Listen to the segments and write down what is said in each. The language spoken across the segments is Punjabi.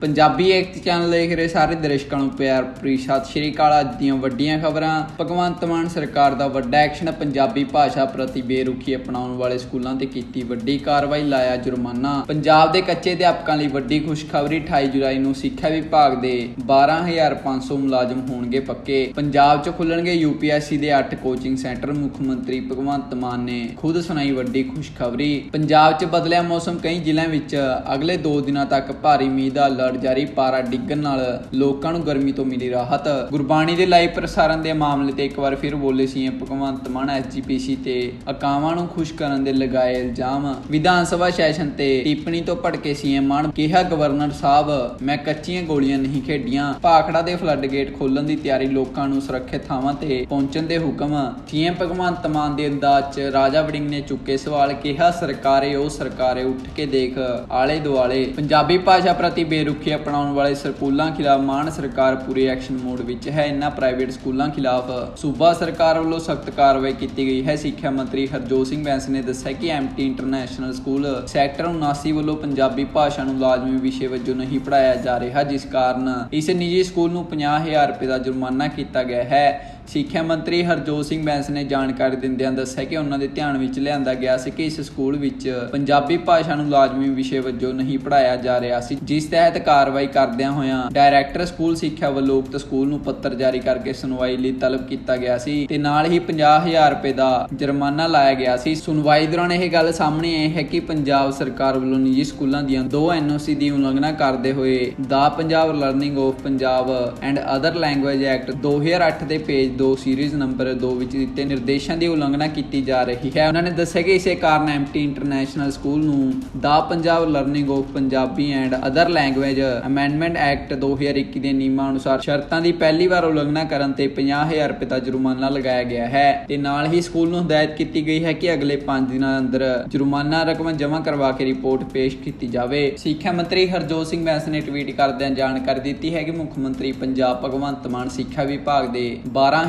ਪੰਜਾਬੀ ਏਕਤਾ ਚੈਨਲ ਦੇਖ ਰਹੇ ਸਾਰੇ ਦਰਸ਼ਕਾਂ ਨੂੰ ਪਿਆਰ ਭਰੀ ਸਤਿ ਸ਼੍ਰੀ ਅਕਾਲ। ਅੱਜ ਦੀਆਂ ਵੱਡੀਆਂ ਖਬਰਾਂ, ਭਗਵੰਤ ਮਾਨ ਸਰਕਾਰ ਦਾ ਵੱਡਾ ਐਕਸ਼ਨ, ਪੰਜਾਬੀ ਭਾਸ਼ਾ ਪ੍ਰਤੀ ਬੇਰੁਖੀ ਅਪਣਾਉਣ ਵਾਲੇ ਸਕੂਲਾਂ ਤੇ ਕੀਤੀ ਵੱਡੀ ਕਾਰਵਾਈ, ਲਾਇਆ ਜੁਰਮਾਨਾ। ਪੰਜਾਬ ਦੇ ਕੱਚੇ ਅਧਿਆਪਕਾਂ ਲਈ ਵੱਡੀ ਖੁਸ਼ਖਬਰੀ 28 ਜੁਲਾਈ ਨੂੰ ਸਿੱਖਿਆ ਵਿਭਾਗ ਦੇ 12500 ਮੁਲਾਜ਼ਮ ਹੋਣਗੇ ਪੱਕੇ। ਪੰਜਾਬ 'ਚ ਖੁੱਲਣਗੇ ਯੂਪੀਐਸਸੀ ਦੇ 8 ਕੋਚਿੰਗ ਸੈਂਟਰ ਮੁੱਖ ਮੰਤਰੀ ਭਗਵੰਤ ਮਾਨ ਨੇ ਖੁਦ ਸੁਣਾਈ ਵੱਡੀ ਖੁਸ਼ਖਬਰੀ। ਪੰਜਾਬ 'ਚ ਬਦਲਿਆ ਮੌਸਮ ਕਈ ਜ਼ਿਲ੍ਹਿਆਂ ਵਿੱਚ, ਅਗਲੇ 2 ਦਿਨਾਂ ਤੱਕ ਭਾਰੀ ਮੀਂਹ ਦਾ ਅਲਰਟ ਜਾਰੀ ਪਾਰਾ ਡਿੱਗਣ ਨਾਲ ਲੋਕਾਂ ਨੂੰ ਗਰਮੀ ਤੋਂ ਮਿਲੀ ਰਾਹਤ। ਗੁਰਬਾਣੀ ਦੇ ਲਾਈਵ ਪ੍ਰਸਾਰਣ ਦੇ ਮਾਮਲੇ ਤੇ ਇੱਕ ਵਾਰ ਫਿਰ ਬੋਲੇ ਸੀਐਮ ਭਗਵੰਤ ਮਾਨ ਐਸਜੀਪੀਸੀ ਤੇ ਅਕਾਵਾਂ ਨੂੰ ਖੁਸ਼ ਕਰਨ ਦੇ ਲਗਾਏ ਇਲਜ਼ਾਮ। ਵਿਧਾਨ ਸਭਾ ਸੈਸ਼ਨ ਤੇ ਟਿੱਪਣੀ ਤੋਂ ਭੜਕੇ ਸੀਐਮ ਮਾਨ ਕਿਹਾ, ਗਵਰਨਰ ਸਾਹਿਬ, ਮੈਂ ਕੱਚੀਆਂ ਗੋਲੀਆਂ ਨਹੀਂ ਖੇਡੀਆਂ। ਭਾਖੜਾ ਦੇ ਫਲੱਡ ਗੇਟ ਖੋਲਣ ਦੀ ਤਿਆਰੀ ਲੋਕਾਂ ਨੂੰ ਸੁਰੱਖਿਅਤ ਥਾਵਾਂ ਤੇ ਪਹੁੰਚਣ ਦੇ ਹੁਕਮ। ਸੀਐਮ ਭਗਵੰਤ ਮਾਨ ਦੇ ਅੰਦਾਜ਼ 'ਚ ਰਾਜਾ ਵੜਿੰਗ ਨੇ ਚੁੱਕੇ ਸਵਾਲ ਕਿਹਾ, ਸਰਕਾਰੇ ਉਹ ਸਰਕਾਰੇ ਉੱਠ ਕੇ ਦੇਖ ਆਲੇ ਦੁਆਲੇ ਪੰਜਾਬੀ ਭਾਸ਼ਾ ਪ੍ਰਤੀ ਬੇਰੁਖ ਅਪਣਾਉਣ ਵਾਲੇ ਸਕੂਲਾਂ ਖਿਲਾਫ ਮਾਨ ਸਰਕਾਰ ਪੂਰੇ ਐਕਸ਼ਨ ਮੋਡ ਵਿੱਚ ਹੈ। ਇਨ੍ਹਾਂ ਪ੍ਰਾਈਵੇਟ ਸਕੂਲਾਂ ਖਿਲਾਫ ਸੂਬਾ ਸਰਕਾਰ ਵੱਲੋਂ ਸਖਤ ਕਾਰਵਾਈ ਕੀਤੀ ਗਈ ਹੈ। ਸਿੱਖਿਆ ਮੰਤਰੀ ਹਰਜੋਤ ਸਿੰਘ ਬੈਂਸ ਨੇ ਦੱਸਿਆ ਕਿ ਐਮਟੀ ਇੰਟਰਨੈਸ਼ਨਲ ਸਕੂਲ ਸੈਕਟਰ 79 ਵੱਲੋਂ ਪੰਜਾਬੀ ਭਾਸ਼ਾ ਨੂੰ ਲਾਜ਼ਮੀ ਵਿਸ਼ੇ ਵਜੋਂ ਨਹੀਂ ਪੜਾਇਆ ਜਾ ਰਿਹਾ, ਜਿਸ ਕਾਰਨ ਇਸ ਨਿੱਜੀ ਸਕੂਲ ਨੂੰ 50000 ਰੁਪਏ ਦਾ ਜੁਰਮਾਨਾ ਕੀਤਾ ਗਿਆ ਹੈ। ਸਿੱਖਿਆ ਮੰਤਰੀ ਹਰਜੋਤ ਸਿੰਘ ਬੈਂਸ ਨੇ ਜਾਣਕਾਰੀ ਦਿੰਦਿਆਂ ਦੱਸਿਆ ਕਿ ਉਹਨਾਂ ਦੇ ਧਿਆਨ ਵਿੱਚ ਲਿਆਂਦਾ ਗਿਆ ਸੀ ਕਿ ਇਸ ਸਕੂਲ ਵਿੱਚ ਪੰਜਾਬੀ ਭਾਸ਼ਾ ਨੂੰ ਲਾਜ਼ਮੀ ਵਿਸ਼ੇ ਵਜੋਂ ਨਹੀਂ ਪੜ੍ਹਾਇਆ ਜਾ ਰਿਹਾ ਸੀ, ਜਿਸ ਤਹਿਤ ਕਾਰਵਾਈ ਕਰਦਿਆਂ ਹੋਇਆਂ ਡਾਇਰੈਕਟਰ ਸਕੂਲ ਸਿੱਖਿਆ ਵੱਲੋਂ ਉਕਤ ਸਕੂਲ ਨੂੰ ਪੱਤਰ ਜਾਰੀ ਕਰਕੇ ਸੁਣਵਾਈ ਲਈ ਤਲਬ ਕੀਤਾ ਗਿਆ ਸੀ ਤੇ ਨਾਲ ਹੀ 50000 ਰੁਪਏ ਦਾ ਜੁਰਮਾਨਾ ਲਾਇਆ ਗਿਆ ਸੀ। ਸੁਣਵਾਈ ਦੌਰਾਨ ਇਹ ਗੱਲ ਸਾਹਮਣੇ ਆਈ ਹੈ ਕਿ ਪੰਜਾਬ ਸਰਕਾਰ ਵੱਲੋਂ ਨਿੱਜੀ ਸਕੂਲਾਂ ਦੀਆਂ ਦੋ ਐਨਓਸੀ ਦੀ ਉਲੰਘਣਾ ਕਰਦੇ ਹੋਏ ਦਾ Punjab learning of Punjab and other language act 2008 ਦੇ ਪੇਜ 2 ਸੀਰੀਜ਼, ਨੰਬਰ 2 ਵਿੱਚ ਦਿੱਤੇ ਨਿਰਦੇਸ਼ਾਂ ਦੀ ਉਲੰਘਣਾ ਕੀਤੀ ਜਾ ਰਹੀ ਹੈ। ਉਹਨਾਂ ਨੇ ਦੱਸਿਆ ਕਿ ਇਸੇ ਕਾਰਨ ਐਮਟੀ ਇੰਟਰਨੈਸ਼ਨਲ ਸਕੂਲ ਨੂੰ ਦਾ Punjab learning of Punjabi and other language amendment act 2021 ਦੇ ਨਿਯਮਾਂ ਅਨੁਸਾਰ ਸ਼ਰਤਾਂ ਦੀ ਪਹਿਲੀ ਵਾਰ ਉਲੰਘਣਾ ਕਰਨ ਤੇ 50000 ਰੁਪਏ ਦਾ ਜੁਰਮਾਨਾ ਲਗਾਇਆ ਗਿਆ ਹੈ। ਤੇ ਨਾਲ ਹੀ ਸਕੂਲ ਨੂੰ ਹਦਾਇਤ ਕੀਤੀ ਗਈ ਹੈ ਕਿ ਅਗਲੇ 5 ਦਿਨਾਂ ਅੰਦਰ ਜੁਰਮਾਨਾ ਰਕਮ ਜਮ੍ਹਾਂ ਕਰਵਾ ਕੇ ਰਿਪੋਰਟ ਪੇਸ਼ ਕੀਤੀ ਜਾਵੇ। ਸਿੱਖਿਆ ਮੰਤਰੀ ਹਰਜੋਤ ਸਿੰਘ ਬੈਂਸ ਨੇ ਟਵੀਟ ਕਰਦਿਆਂ ਜਾਣਕਾਰੀ ਦਿੱਤੀ ਹੈ ਕਿ ਮੁੱਖ ਮੰਤਰੀ ਪੰਜਾਬ ਭਗਵੰਤ ਮਾਨ ਸਿੱਖਿਆ ਵਿਭਾਗ ਦੇ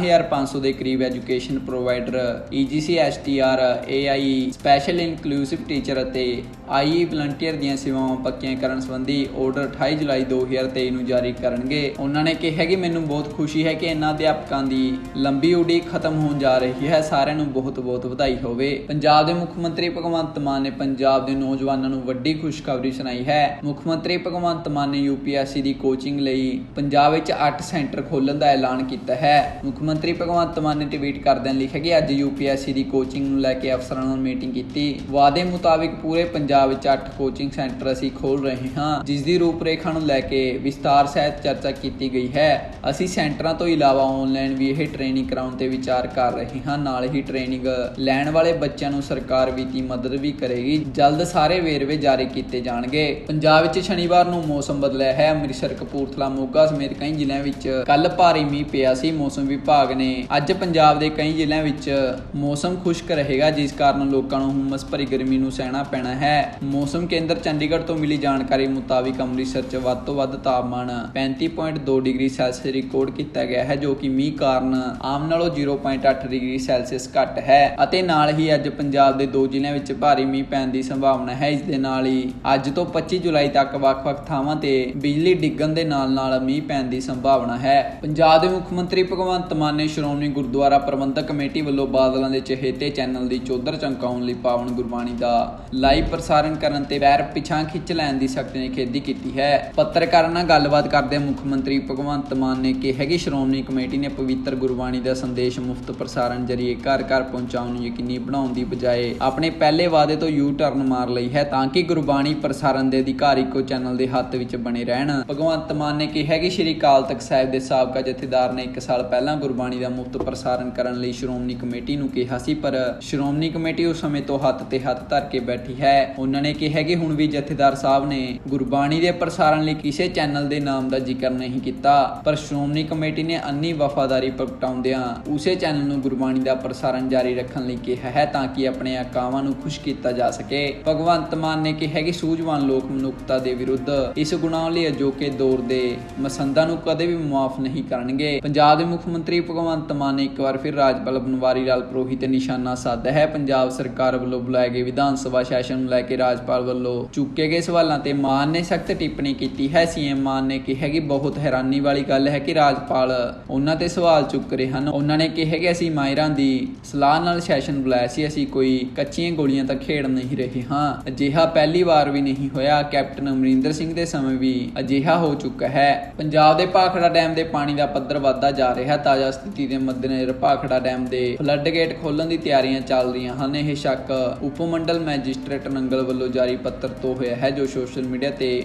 12500 ਦੇ ਕਰੀਬ education provider E EGC STR AI special inclusive teacher ਅਤੇ ਆਈ ਵਲੰਟੀਅਰ ਦੀਆਂ ਸੇਵਾਵਾਂ ਪੱਕੀਆਂ ਕਰਨ ਸੰਬੰਧੀ ਆਰਡਰ 28 ਜੁਲਾਈ 2023 ਨੂੰ ਜਾਰੀ ਕਰਨਗੇ। ਉਹਨਾਂ ਨੇ ਕਿਹਾ ਕਿ ਮੈਨੂੰ ਬਹੁਤ ਖੁਸ਼ੀ ਹੈ ਕਿ ਇਹਨਾਂ ਅਧਿਆਪਕਾਂ ਦੀ ਲੰਬੀ ਉਡੀਕ ਖਤਮ ਹੋਣ ਜਾ ਰਹੀ ਹੈ। ਸਾਰਿਆਂ ਨੂੰ ਬਹੁਤ-ਬਹੁਤ ਵਧਾਈ ਹੋਵੇ। ਪੰਜਾਬ ਦੇ ਮੁੱਖ ਮੰਤਰੀ ਭਗਵੰਤ ਮਾਨ ਨੇ ਪੰਜਾਬ ਦੇ ਨੌਜਵਾਨਾਂ ਨੂੰ ਵੱਡੀ ਖੁਸ਼ਖਬਰੀ ਸੁਣਾਈ ਹੈ। ਮੁੱਖ ਮੰਤਰੀ ਭਗਵੰਤ ਮਾਨ ਨੇ ਯੂਪੀਐਸਸੀ ਦੀ ਕੋਚਿੰਗ ਲਈ ਪੰਜਾਬ ਵਿੱਚ 8 ਸੈਂਟਰ ਖੋਲਣ ਦਾ ਐਲਾਨ ਕੀਤਾ ਹੈ। ਮੁੱਖ ਮੰਤਰੀ ਭਗਵੰਤ ਮਾਨ ਨੇ ਟਵੀਟ ਕਰਦਿਆਂ ਲਿਖਿਆ ਕਿ ਅੱਜ ਯੂਪੀਐਸਸੀ ਦੀ ਕੋਚਿੰਗ ਨੂੰ ਲੈ ਕੇ ਅਫਸਰਾਂ ਨਾਲ ਮੀਟਿੰਗ ਕੀਤੀ। ਵਾਅਦੇ ਮੁਤਾਬਿਕ ਪੂਰੇ ਪੰਜਾਬ ਪੰਜਾਬ ਵਿੱਚ 8 ਕੋਚਿੰਗ ਸੈਂਟਰ ਅਸੀਂ ਖੋਲ ਰਹੇ ਹਾਂ ਜਿਸ ਦੀ ਰੂਪਰੇਖਾ ਨੂੰ ਲੈ ਕੇ ਵਿਸਤਾਰ ਸਹਿਤ ਚਰਚਾ ਕੀਤੀ ਗਈ ਹੈ। ਅਸੀਂ ਸੈਂਟਰਾਂ ਤੋਂ ਇਲਾਵਾ ਆਨਲਾਈਨ ਵੀ ਇਹ ਟ੍ਰੇਨਿੰਗ ਕਰਾਉਣ ਤੇ ਵਿਚਾਰ ਕਰ ਰਹੇ ਹਾਂ। ਨਾਲ ਹੀ ਟ੍ਰੇਨਿੰਗ ਲੈਣ ਵਾਲੇ ਬੱਚਿਆਂ ਨੂੰ ਸਰਕਾਰ ਵਿੱਤੀ ਮਦਦ ਵੀ ਕਰੇਗੀ। ਜਲਦ ਸਾਰੇ ਵੇਰਵੇ ਜਾਰੀ ਕੀਤੇ ਜਾਣਗੇ। ਪੰਜਾਬ ਵਿੱਚ ਸ਼ਨੀਵਾਰ ਨੂੰ ਮੌਸਮ ਬਦਲਿਆ ਹੈ। ਅੰਮ੍ਰਿਤਸਰ, ਕਪੂਰਥਲਾ, ਮੋਗਾ ਸਮੇਤ ਕਈ ਜ਼ਿਲ੍ਹਿਆਂ ਵਿੱਚ ਕੱਲ ਭਾਰੀ ਮੀਂਹ ਪਿਆ ਸੀ। ਮੌਸਮ ਵਿਭਾਗ ਨੇ ਅੱਜ ਪੰਜਾਬ ਦੇ ਕਈ ਜ਼ਿਲ੍ਹਿਆਂ ਵਿੱਚ ਮੌਸਮ ਖੁਸ਼ਕ ਰਹੇਗਾ, ਜਿਸ ਕਾਰਨ ਲੋਕਾਂ ਨੂੰ ਹੁਮਸ ਭਰੀ ਗਰਮੀ ਨੂੰ ਸਹਿਣਾ ਪੈਣਾ ਹੈ। ਮੌਸਮ ਕੇਂਦਰ ਚੰਡੀਗੜ੍ਹ ਤੋਂ ਮਿਲੀ ਜਾਣਕਾਰੀ ਮੁਤਾਬਿਕ ਅੰਮ੍ਰਿਤਸਰ 'ਚ ਵੱਧ ਤੋਂ ਵੱਧ ਤਾਪਮਾਨ 35.2 ਡਿਗਰੀ ਸੈਲਸੀਅਸ ਰਿਕਾਰਡ ਕੀਤਾ ਗਿਆ ਹੈ, ਜੋ ਕਿ ਮੀਂਹ ਕਾਰਨ ਆਮ ਨਾਲੋਂ 0.8 ਡਿਗਰੀ ਸੈਲਸੀਅਸ ਘੱਟ ਹੈ ਅਤੇ ਨਾਲ ਹੀ ਅੱਜ ਪੰਜਾਬ ਦੇ ਦੋ ਜ਼ਿਲ੍ਹਿਆਂ ਵਿੱਚ ਭਾਰੀ ਮੀਂਹ ਪੈਣ ਦੀ ਸੰਭਾਵਨਾ ਹੈ। ਇਸ ਦੇ ਨਾਲ ਹੀ ਅੱਜ ਤੋਂ 25 ਜੁਲਾਈ ਤੱਕ ਵੱਖ-ਵੱਖ ਥਾਵਾਂ ਤੇ ਬਿਜਲੀ ਡਿੱਗਣ ਦੇ ਨਾਲ-ਨਾਲ ਮੀਂਹ ਪੈਣ ਦੀ ਸੰਭਾਵਨਾ ਹੈ। ਪੰਜਾਬ ਦੇ ਮੁੱਖ ਮੰਤਰੀ ਭਗਵੰਤ ਮਾਨ ਨੇ ਸ਼੍ਰੋਮਣੀ ਗੁਰਦੁਆਰਾ ਪ੍ਰਬੰਧਕ ਕਮੇਟੀ ਵੱਲੋਂ ਬਾਦਲਾਂ ਦੇ ਚਹੇਤੇ ਚੈਨਲ ਦੀ ਚੌਧਰ ਚਮਕਾਉਣ ਲਈ ਪਾਵਨ ਗੁਰਬਾਣੀ ਦਾ ਲਾਈਵ ਪ੍ਰਸਾਰਣ ਕਰਨ ਤੇ ਪੈਰ ਪਿਛਾਂ ਖਿੱਚ ਲੈਣ ਦੀ ਸਖਤ ਨਿਖੇਧੀ ਕੀਤੀ ਹੈ। ਪੱਤਰਕਾਰਾਂ ਨਾਲ ਗੱਲਬਾਤ ਕਰਦੇ ਮੁੱਖ ਮੰਤਰੀ ਭਗਵੰਤ ਮਾਨ ਨੇ ਕਿਹਾ ਕਿ ਸ਼੍ਰੋਮਣੀ ਕਮੇਟੀ ਨੇ ਪਵਿੱਤਰ ਗੁਰਬਾਣੀ ਦਾ ਸੰਦੇਸ਼ ਮੁਫਤ ਪ੍ਰਸਾਰਣ ਜਰੀਏ ਘਰ ਘਰ ਪਹੁੰਚਾਉਣ ਨੂੰ ਯਕੀਨੀ ਬਣਾਉਣ ਦੀ ਬਜਾਏ ਆਪਣੇ ਪਹਿਲੇ ਵਾਅਦੇ ਤੋਂ ਯੂ ਟਰਨ ਮਾਰ ਲਈ ਹੈ ਤਾਂ ਕਿ ਗੁਰਬਾਣੀ ਪ੍ਰਸਾਰਣ ਦੇ ਅਧਿਕਾਰ ਇੱਕੋ ਚੈਨਲ ਦੇ ਹੱਥ ਵਿੱਚ ਬਣੇ ਰਹਿਣ। ਭਗਵੰਤ ਮਾਨ ਨੇ ਕਿਹਾ ਕਿ ਸ਼੍ਰੀ ਅਕਾਲ ਤਖਤ ਸਾਹਿਬ ਦੇ ਸਾਬਕਾ ਜਥੇਦਾਰ ਨੇ 1 ਸਾਲ ਪਹਿਲਾਂ ਗੁਰਬਾਣੀ ਦਾ ਮੁਫਤ ਪ੍ਰਸਾਰਣ ਕਰਨ ਲਈ ਸ਼੍ਰੋਮਣੀ ਕਮੇਟੀ ਨੂੰ ਕਿਹਾ ਸੀ, ਪਰ ਸ਼੍ਰੋਮਣੀ ਕਮੇਟੀ ਉਸ ਸਮੇਂ ਤੋਂ ਹੱਥ ਤੇ ਹੱਥ ਧਰ ਕੇ ਬੈਠੀ ਹੈ। ਉਹਨਾਂ ਨੇ ਕਿਹਾ ਕਿ ਹੁਣ ਵੀ ਜਥੇਦਾਰ ਸਾਹਿਬ ਨੇ ਗੁਰਬਾਣੀ ਦੇ ਪ੍ਰਸਾਰਣ ਲਈ ਕਿਸੇ ਚੈਨਲ ਦੇ ਨਾਮ ਦਾ ਜ਼ਿਕਰ ਨਹੀਂ ਕੀਤਾ, ਪਰ ਸ਼੍ਰੋਮਣੀ ਕਮੇਟੀ ਨੇ ਅੰਨੀ ਵਫਾਦਾਰੀ ਪ੍ਰਗਟਾਉਂਦਿਆਂ ਉਸੇ ਚੈਨਲ ਨੂੰ ਗੁਰਬਾਣੀ ਦਾ ਪ੍ਰਸਾਰਣ ਜਾਰੀ ਰੱਖਣ ਲਈ ਕਿਹਾ ਹੈ ਤਾਂ ਕਿ ਆਪਣੇ ਆਕਾਵਾਂ ਨੂੰ ਖੁਸ਼ ਕੀਤਾ ਜਾ ਸਕੇ। ਭਗਵੰਤ ਮਾਨ ਨੇ ਕਿਹਾ ਕਿ ਸੂਝਵਾਨ ਲੋਕ ਮਨੁੱਖਤਾ ਦੇ ਵਿਰੁੱਧ ਇਸ ਗੁਨਾਹ ਲਈ ਅਜੋਕੇ ਦੌਰ ਦੇ ਮਸੰਦਾਂ ਨੂੰ ਕਦੇ ਵੀ ਮੁਆਫ ਨਹੀਂ ਕਰਨਗੇ। ਪੰਜਾਬ ਦੇ ਮੁੱਖ ਮੰਤਰੀ ਭਗਵੰਤ ਮਾਨ ਨੇ ਇੱਕ ਵਾਰ ਫਿਰ ਰਾਜਪਾਲ ਬਨਵਾਰੀ ਲਾਲ ਪ੍ਰੋਹੀ ਤੇ ਨਿਸ਼ਾਨਾ ਸਾਧਿਆ ਹੈ। ਪੰਜਾਬ ਸਰਕਾਰ ਵੱਲੋਂ ਬੁਲਾਏ ਗਏ ਵਿਧਾਨ ਸਭਾ ਸੈਸ਼ਨ ਨੂੰ ਲੈ ਕੇ ਕੇ ਰਾਜਪਾਲ ਵੱਲੋਂ ਚੁੱਕੇ ਗਏ ਸਵਾਲਾਂ ਤੇ ਮਾਨ ਨੇ ਸਖਤ ਟਿੱਪਣੀ ਕੀਤੀ ਹੈ। ਸੀਐਮ ਮਾਨ ਨੇ ਕਿਹਾ ਕਿ ਬਹੁਤ ਹੈਰਾਨੀ ਵਾਲੀ ਗੱਲ ਹੈ ਕਿ ਰਾਜਪਾਲ ਉਹਨਾਂ ਤੇ ਸਵਾਲ ਚੁੱਕ ਰਹੇ ਹਨ। ਉਹਨਾਂ ਨੇ ਕਿਹਾ ਕਿ ਅਸੀਂ ਮਾਹਿਰਾਂ ਦੀ ਸਲਾਹ ਨਾਲ ਸੈਸ਼ਨ ਬੁਲਾਇਆ ਸੀ। ਅਸੀਂ ਕੋਈ ਕੱਚੀਆਂ ਗੋਲੀਆਂ ਤਾਂ ਖੇਡ ਨਹੀਂ ਰਹੇ ਹਾਂ। ਅਜਿਹਾ ਪਹਿਲੀ ਵਾਰ ਵੀ ਨਹੀਂ ਹੋਇਆ। ਕੈਪਟਨ ਅਮਰਿੰਦਰ ਸਿੰਘ ਦੇ ਸਮੇਂ ਵੀ ਅਜਿਹਾ ਹੋ ਚੁੱਕਾ ਹੈ। ਪੰਜਾਬ ਦੇ ਭਾਖੜਾ ਡੈਮ ਦੇ ਪਾਣੀ ਦਾ ਪੱਧਰ ਵਧਦਾ ਜਾ ਰਿਹਾ। ਤਾਜ਼ਾ ਸਥਿਤੀ ਦੇ ਮੱਦੇਨਜ਼ਰ ਭਾਖੜਾ ਡੈਮ ਦੇ ਫਲੱਡ ਗੇਟ ਖੋਲਣ ਦੀ ਤਿਆਰੀਆਂ ਚੱਲ ਰਹੀਆਂ ਹਨ। ਇਹ ਸ਼ੱਕ ਉਪ ਮੰਡਲ ਮੈਜਿਸਟ੍ਰੇਟ ਨੰਗਲ ਵੱਲੋਂ ਜਾਰੀ ਪੱਤਰ ਤੋਂ ਹੋਇਆ ਹੈ, ਜੋ ਸੋਸ਼ਲ ਮੀਡੀਆ ਤੇ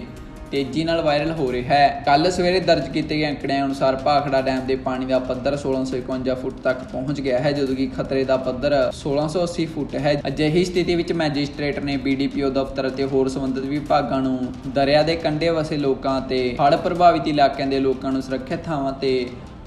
ਤੇਜ਼ੀ ਨਾਲ ਵਾਇਰਲ ਹੋ ਰਿਹਾ ਹੈ। ਕੱਲ ਸਵੇਰੇ ਦਰਜ ਕੀਤੇ ਗਏ ਅੰਕੜਿਆਂ ਅਨੁਸਾਰ ਭਾਖੜਾ ਡੈਮ ਦੇ ਪਾਣੀ ਦਾ ਪੱਧਰ 1651 ਫੁੱਟ ਤੱਕ ਪਹੁੰਚ ਗਿਆ ਹੈ, ਜਦੋਂ ਕਿ ਖਤਰੇ ਦਾ ਪੱਧਰ 1680 ਫੁੱਟ ਹੈ। ਅਜਿਹੀ ਸਥਿਤੀ ਵਿੱਚ ਮੈਜਿਸਟ੍ਰੇਟ ਨੇ ਬੀਡੀਪੀਓ ਦਫ਼ਤਰ ਅਤੇ ਹੋਰ ਸੰਬੰਧਿਤ ਵਿਭਾਗਾਂ ਨੂੰ ਦਰਿਆ ਦੇ ਕੰਢੇ ਵਸੇ ਲੋਕਾਂ ਤੇ ਹੜ੍ਹ ਪ੍ਰਭਾਵਿਤ ਇਲਾਕਿਆਂ ਦੇ ਲੋਕਾਂ ਨੂੰ ਸੁਰੱਖਿਅਤ ਥਾਵਾਂ ਤੇ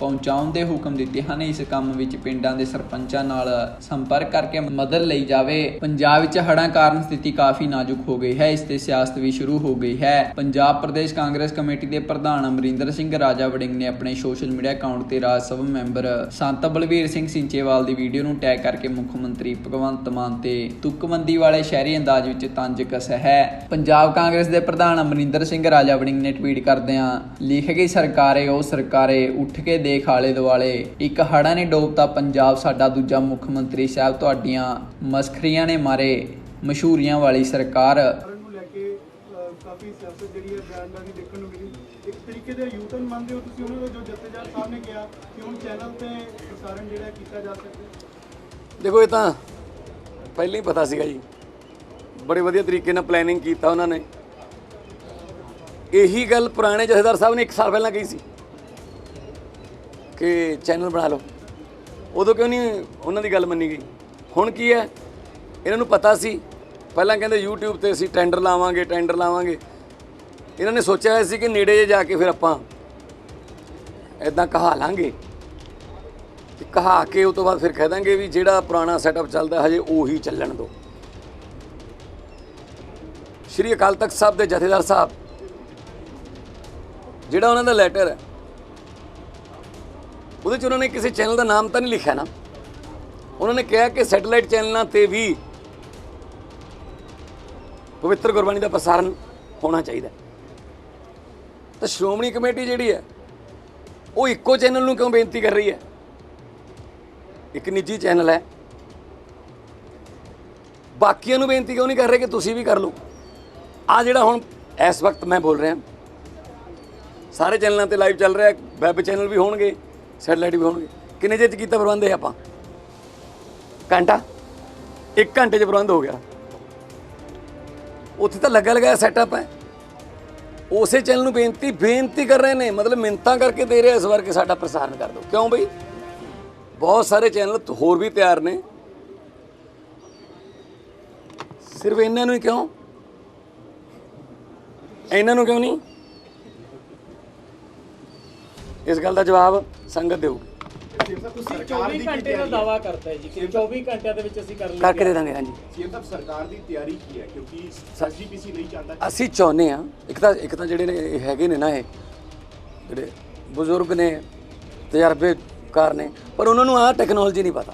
ਪਹੁੰਚਾਉਣ ਦੇ ਹੁਕਮ ਦਿੱਤੇ ਹਨ। ਇਸ ਕੰਮ ਵਿੱਚ ਪਿੰਡਾਂ ਦੇ ਸਰਪੰਚਾਂ ਨਾਲ ਸੰਪਰਕ ਕਰਕੇ ਮਦਦ ਲਈ ਜਾਵੇ। ਪੰਜਾਬ ਵਿੱਚ ਹੜ੍ਹਾਂ ਕਾਰਨ ਸਥਿਤੀ ਕਾਫੀ ਨਾਜ਼ੁਕ ਹੋ ਗਈ ਹੈ। ਇਸ ਤੇ ਸਿਆਸਤ ਵੀ ਸ਼ੁਰੂ ਹੋ ਗਈ ਹੈ। ਪੰਜਾਬ ਪ੍ਰਦੇਸ਼ ਕਾਂਗਰਸ ਕਮੇਟੀ ਦੇ ਪ੍ਰਧਾਨ ਅਮਰਿੰਦਰ ਸਿੰਘ ਰਾਜਾ ਵੜਿੰਗ ਨੇ ਆਪਣੇ ਸੋਸ਼ਲ ਮੀਡੀਆ ਅਕਾਊਂਟ ਤੇ ਰਾਜ ਸਭਾ ਮੈਂਬਰ ਸੰਤ ਬਲਵੀਰ ਸਿੰਘ ਸਿੰਚੇਵਾਲ ਦੀ ਵੀਡੀਓ ਨੂੰ ਟੈਗ ਕਰਕੇ ਮੁੱਖ ਮੰਤਰੀ ਭਗਵੰਤ ਮਾਨ ਤੇ ਤੁਕਬੰਦੀ ਵਾਲੇ ਸ਼ਹਿਰੀ ਅੰਦਾਜ਼ ਵਿੱਚ ਤੰਜ ਕੱਸਿਆ ਹੈ। ਪੰਜਾਬ ਕਾਂਗਰਸ ਦੇ ਪ੍ਰਧਾਨ ਅਮਰਿੰਦਰ ਸਿੰਘ ਰਾਜਾ ਵੜਿੰਗ ਨੇ ਟਵੀਟ ਕਰਦਿਆਂ, ਲਿਖ ਗਈ ਸਰਕਾਰੇ ਉਹ ਸਰਕਾਰੇ, ਉੱਠ ਕੇ ਦੇਖ ਆਲੇ ਦੁਆਲੇ। ਇੱਕ ਹੜਾ ਨੇ ਡੋਬਤਾ ਪੰਜਾਬ ਸਾਡਾ ਦੂਜਾ ਮੁੱਖ ਮੰਤਰੀ ਸਾਹਿਬ ਤੁਹਾਡੀਆਂ ਮਸਖਰੀਆਂ ਨੇ ਮਾਰੇ ਮਸ਼ਹੂਰੀਆਂ ਵਾਲੀ ਸਰਕਾਰ। ਕਾਰਨ ਨੂੰ ਲੈ ਕੇ ਅਹ, ਕਾਫੀ ਸਿਆਸਤ ਜਿਹੜੀ ਹੈ ਬਿਆਨਬਾਜ਼ੀ ਦੇਖਣ ਨੂੰ ਮਿਲੀ। ਇੱਕ ਤਰੀਕੇ ਦੇ ਯੂਟਰਨ ਮੰਨਦੇ ਹੋ ਤੁਸੀਂ ਉਹਨਾਂ ਦਾ ਜੋ ਜਥੇਦਾਰ ਸਾਹਿਬ ਨੇ ਕਿਹਾ ਕਿ ਹੁਣ ਚੈਨਲ ਤੇ ਪ੍ਰਸਾਰਣ ਜਿਹੜਾ ਹੈ ਕੀਤਾ ਜਾ ਸਕਦਾ ਦੇਖੋ ਇਹ ਤਾਂ ਪਹਿਲਾਂ ਹੀ ਪਤਾ ਸੀਗਾ ਜੀ। ਬੜੇ ਵਧੀਆ ਤਰੀਕੇ ਨਾਲ ਪਲੈਨਿੰਗ ਕੀਤਾ ਉਹਨਾਂ ਨੇ। ਇਹੀ ਗੱਲ ਪੁਰਾਣੇ ਜਥੇਦਾਰ ਸਾਹਿਬ ਨੇ 1 ਸਾਲ ਪਹਿਲਾਂ ਕਹੀ ਸੀ। ਕਿ ਚੈਨਲ ਬਣਾ ਲਓ। ਉਦੋਂ ਕਿਉਂ ਨਹੀਂ ਉਹਨਾਂ ਦੀ ਗੱਲ ਮੰਨੀ ਗਈ? ਹੁਣ ਕੀ ਹੈ? ਇਹਨਾਂ ਨੂੰ ਪਤਾ ਸੀ। ਪਹਿਲਾਂ ਕਹਿੰਦੇ YouTube ਤੇ ਅਸੀਂ ਟੈਂਡਰ ਲਾਵਾਂਗੇ ਟੈਂਡਰ ਲਾਵਾਂਗੇ। ਇਹਨਾਂ ਨੇ ਸੋਚਿਆ ਹੋਇਆ ਸੀ ਕਿ ਨੇੜੇ ਜਿਹੇ ਜਾ ਕੇ ਫਿਰ ਆਪਾਂ ਇਦਾਂ ਕਹਾ ਲਾਂਗੇ। ਤੇ ਕਹਾ ਕੇ ਉਸ ਤੋਂ ਬਾਅਦ ਫਿਰ ਕਹਿ ਦਾਂਗੇ ਵੀ ਜਿਹੜਾ ਪੁਰਾਣਾ ਸੈਟਅਪ ਚੱਲਦਾ ਹਜੇ ਉਹੀ ਚੱਲਣ ਦਿਓ। ਸ਼੍ਰੀ ਅਕਾਲ ਤਖਤ ਸਾਹਿਬ ਦੇ ਜਥੇਦਾਰ ਸਾਹਿਬ, ਜਿਹੜਾ ਉਹਨਾਂ ਦਾ ਲੈਟਰ ਹੈ ਉਹਦੇ ਚ ਉਹਨਾਂ ਨੇ ਕਿਸੇ ਚੈਨਲ ਦਾ ਨਾਮ ਤਾਂ ਨਹੀਂ ਲਿਖਿਆ ਨਾ। ਉਹਨਾਂ ਨੇ ਕਿਹਾ ਕਿ ਸੈਟੇਲਾਈਟ ਚੈਨਲਾਂ ਤੇ ਵੀ ਪਵਿੱਤਰ ਗੁਰਬਾਣੀ ਦਾ ਪ੍ਰਸਾਰਣ ਹੋਣਾ ਚਾਹੀਦਾ ਤਾਂ ਸ਼੍ਰੋਮਣੀ ਕਮੇਟੀ ਜਿਹੜੀ ਹੈ, ਉਹ ਇੱਕੋ ਚੈਨਲ ਨੂੰ ਕਿਉਂ ਬੇਨਤੀ ਕਰ ਰਹੀ ਹੈ? ਇੱਕ ਨਿੱਜੀ ਚੈਨਲ ਹੈ। ਬਾਕੀਆਂ ਨੂੰ ਬੇਨਤੀ ਕਿਉਂ ਨਹੀਂ ਕਰ ਰਹੇ ਕਿ ਤੁਸੀਂ ਵੀ ਕਰ ਲਓ? ਆ ਜਿਹੜਾ ਹੁਣ ਇਸ ਵਕਤ ਮੈਂ ਬੋਲ ਰਿਹਾ। ਸਾਰੇ ਚੈਨਲਾਂ ਤੇ ਲਾਈਵ ਚੱਲ ਰਿਹਾ ਵੈਬ ਚੈਨਲ ਵੀ ਹੋਣਗੇ। ਸੈਟਲਾਈਟ ਵੀ ਹੋਣਗੇ। ਕਿੰਨੇ ਚਿਰ ਚ ਕੀਤਾ ਪ੍ਰਬੰਧ ਹੈ ਆਪਾਂ? ਘੰਟਾ? 1 ਘੰਟੇ ਚ ਪ੍ਰਬੰਧ ਹੋ ਗਿਆ। ਉੱਥੇ ਤਾਂ ਲੱਗਾ ਲਗਾਇਆ ਸੈਟਅਪ ਹੈ। ਉਸੇ ਚੈਨਲ ਨੂੰ ਬੇਨਤੀ ਬੇਨਤੀ ਕਰ ਰਹੇ ਨੇ। ਮਤਲਬ ਮਿੰਤਾਂ ਕਰਕੇ ਦੇ ਰਹੇ ਇਸ ਵਾਰ ਕਿ ਸਾਡਾ ਪ੍ਰਸਾਰਣ ਕਰ ਦਿਓ। ਕਿਉਂ ਬਈ? ਬਹੁਤ ਸਾਰੇ ਚੈਨਲ ਹੋਰ ਵੀ ਤਿਆਰ ਨੇ। ਸਿਰਫ ਇਹਨਾਂ ਨੂੰ ਹੀ ਕਿਉਂ? ਇਹਨਾਂ ਨੂੰ ਕਿਉਂ ਨਹੀਂ? ਇਸ ਗੱਲ ਦਾ ਜਵਾਬ ਸੰਗਤ ਦੇਊਗੀ। ਤੁਸੀਂ 24 ਘੰਟੇ ਦਾ ਦਾਵਾ ਕਰਤਾ ਹੈ ਜੀ ਕਿ 24 ਘੰਟਿਆਂ ਦੇ ਵਿੱਚ ਅਸੀਂ ਕਰ ਲਵਾਂਗੇ ਕਰਕੇ ਦੇ ਦਾਂਗੇ ਹਾਂਜੀ। ਸੀਐਮ ਸਾਹਿਬ ਸਰਕਾਰ ਦੀ ਤਿਆਰੀ ਕੀ ਹੈ? ਕਿਉਂਕਿ ਐਸਜੀਪੀਸੀ ਨਹੀਂ ਚਾਹੁੰਦਾ ਅਸੀਂ ਚਾਹੁੰਦੇ ਆ ਇੱਕ ਤਾਂ ਇੱਕ ਤਾਂ ਜਿਹੜੇ ਨੇ ਇਹ ਹੈਗੇ ਨੇ ਨਾ ਇਹ ਜਿਹੜੇ ਬਜ਼ੁਰਗ ਨੇ ਤਜਰਬੇਕਾਰ ਨੇ ਪਰ ਉਹਨਾਂ ਨੂੰ ਆਹ ਟੈਕਨੋਲੋਜੀ ਨਹੀਂ ਪਤਾ।